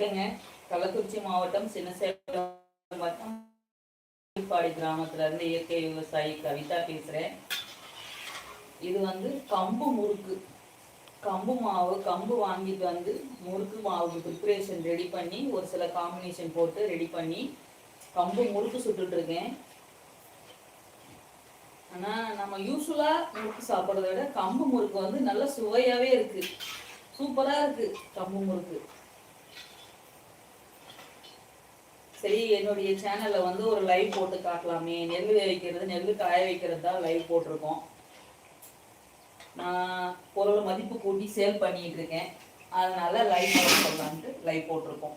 வணக்கங்க. கள்ளக்குறிச்சி மாவட்டம் சின்னசேலம் வட்டம் பாடி கிராமத்துல இருந்து இயற்கை விவசாயி கவிதா பேசுறேன். இது வந்து கம்பு முறுக்கு. கம்பு மாவு கம்பு வாங்கிட்டு வந்து முறுக்கு மாவு ப்ரிப்பரேஷன் ரெடி பண்ணி ஒரு சில காம்பினேஷன் போட்டு ரெடி பண்ணி கம்பு முறுக்கு சுட்டுட்டு இருக்கேன். ஆனா நம்ம யூஸ்வலா முறுக்கு சாப்பிட்றத விட கம்பு முறுக்கு வந்து நல்ல சுவையாவே இருக்கு. சூப்பரா இருக்கு கம்பு முறுக்கு. சரி என்னுடைய சேனல்ல வந்து ஒரு லைவ் போட்டு காட்டலாமே. நெல் வைக்கிறது நெல் காய வைக்கிறது தான் லைவ் போட்டிருக்கோம். நான் பொருளை மதிப்பு கூட்டி சேல் பண்ணிட்டு இருக்கேன். அதனால லைவ் சொல்லலான்ட்டு லைவ் போட்டிருக்கோம்.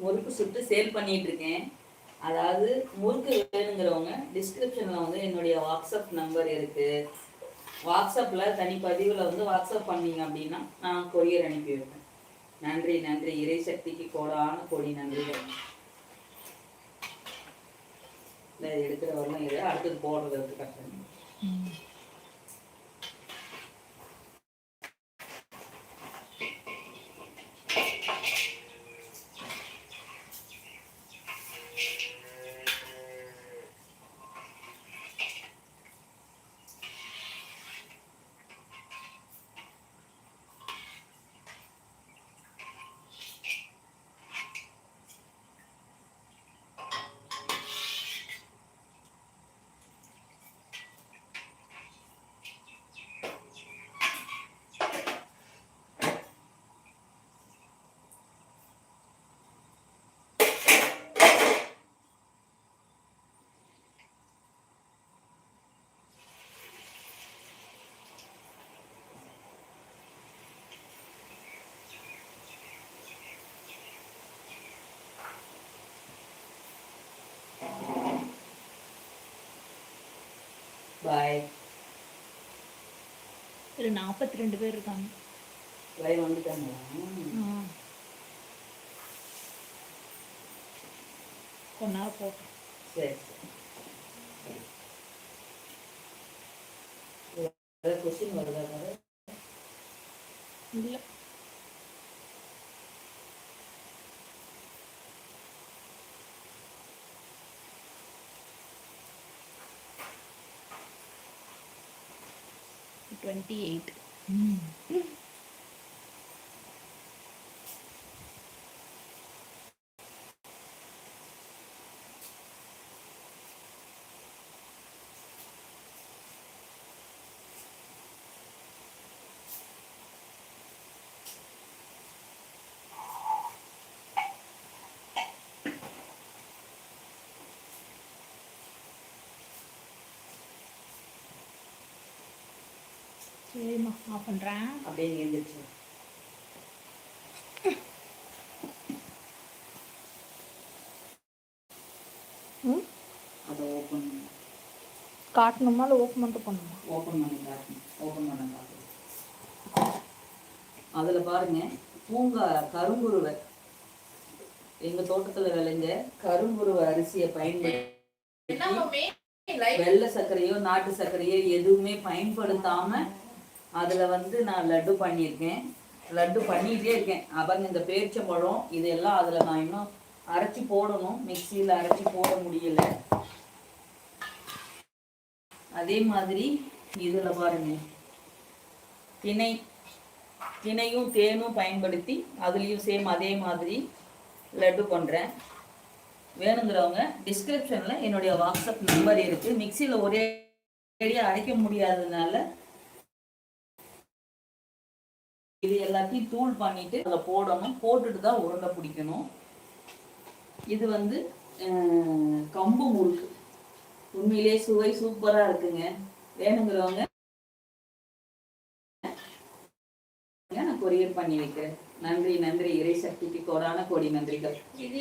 முறுக்கு சுட்டு சேல் பண்ணிட்டு இருக்கேன் அதாவது முறுக்கு வேணுங்கிறவங்க டிஸ்கிரிப்ஷனில் வந்து என்னுடைய வாட்ஸ்அப் நம்பர் இருக்கு. வாட்ஸ்அப்பில் தனி பதிவில் வந்து வாட்ஸ்அப் பண்ணீங்க அப்படின்னா நான் கொரியர் அனுப்பி வைப்பேன் நன்றி நன்றி. இறை சக்திக்கு கோடான கோடி நன்றிகள் இந்த எடுக்கிற வரலாம் இது அடுத்தது போடுறது வந்து பாய் இதுல நாற்பத்தி ரெண்டு பேர் இருக்காங்க. லைவ் வந்துட்டாங்களா. கொஞ்ச நேரம் போட்டோம் சரி சரி. கொஸ்டின் வருதா. இல்லை. 28. Hmm. சரிம்மா ஆஃப் பண்ணுறேன் அப்படியே எழுந்திரிச்சு அதை ஓப்பன் காட்டணுமா இல்லை ஓப்பன் மட்டும் பண்ணுமா ஓப்பன் பண்ணி காட்டணும் ஓப்பன் பண்ண காட்டணும் அதில் பாருங்க பூங்கா கருங்குருவை. எங்க தோட்டத்துல விளைஞ்ச கருங்குருவை அரிசியை பயன்படுத்தி வெள்ளை சர்க்கரையோ நாட்டு சர்க்கரையோ எதுவுமே பயன்படுத்தாம அதில் வந்து நான் லட்டு பண்ணியிருக்கேன். லட்டு பண்ணிகிட்டே இருக்கேன். அப்புறம் இந்த பேரிச்சம்பழம் இதெல்லாம் அதில் நான் இன்னும் அரைச்சி போடணும். மிக்சியில அரைச்சி போட முடியல. அதே மாதிரி இதில் பாருங்க. திணை திணையும் தேனும் பயன்படுத்தி அதுலேயும் சேம் அதே மாதிரி லட்டு பண்ணுறேன் வேணுங்கிறவங்க டிஸ்கிரிப்ஷனில் என்னுடைய வாட்ஸ்அப் நம்பர் இருக்குது மிக்சியில் ஒரே அடியாக அரைக்க முடியாததுனால இது எல்லாத்தையும் தூள் பண்ணிட்டு அதில் போடணும். போட்டுட்டு தான் உருண்டை பிடிக்கணும். இது வந்து கம்பு முறுக்கு. உண்மையிலே சுவை சூப்பராக இருக்குங்க. வேணுங்கிறவங்க நான் கொரியர் பண்ணி வைக்கிறேன். நன்றி நன்றி. இறை சக்திக்கு கோடான கோடி நன்றிகள். இது